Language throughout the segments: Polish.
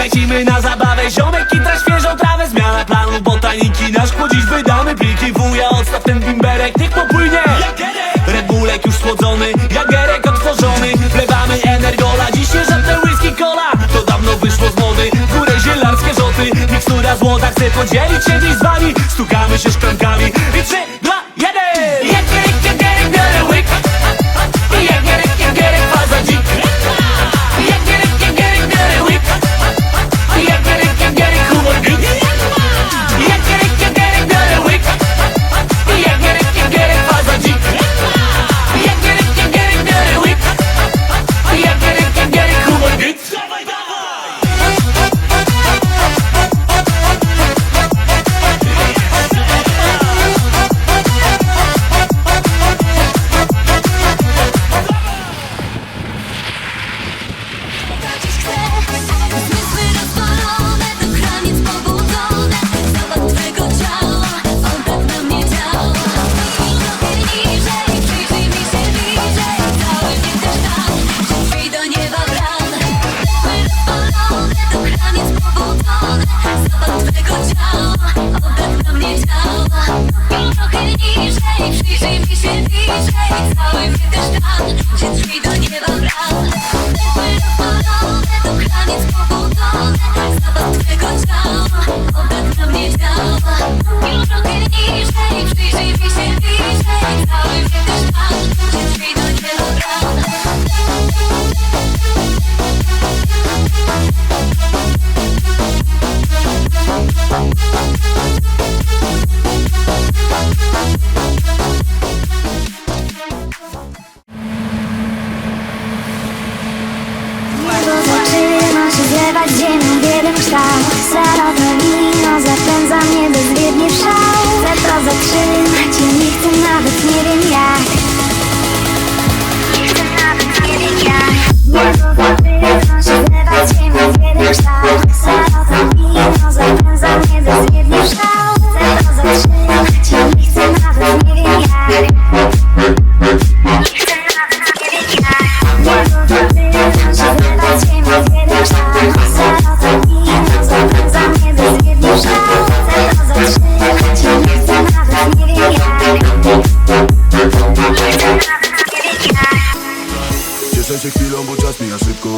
Lecimy na zabawę, ziomek kitra świeżą trawę. Zmiana planu botaniki, nasz dziś wydamy Pliki. Wuja, odstaw ten bimberek, niech popłynie. Red Bullek już schłodzony, jagerek otworzony Wlewamy energola, dziś nie żadne whisky cola. To dawno wyszło z mody, górę zielarskie rzoty. Mikstura złota, chcę podzielić się dziś z wami. Stukamy się szklankami Zapach twego ciała Oddech na mnie działa Trochę niżej Przyjrzyj mi się bliżej. Cały mnie też drzwi do nieba bram Rozpalone do granic pobudzone się się chwilą, bo czas mija szybko.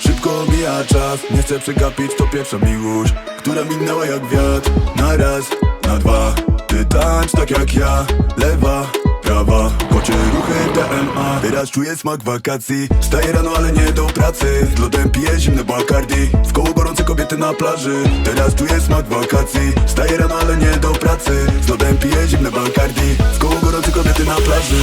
Szybko mija czas, nie chcę przegapić To pierwsza miłość, która minęła jak wiatr. Na raz, na dwa. Ty tańcz tak jak ja. Lewa, prawa. Kocie ruchy DMA Teraz czuję smak wakacji. Wstaję rano, ale nie do pracy. Z lodem piję zimne Bacardi. W koło gorące kobiety na plaży. Teraz czuję smak wakacji. Wstaję rano, ale nie do pracy. Z lodem piję zimne Bacardi. W koło gorące kobiety na plaży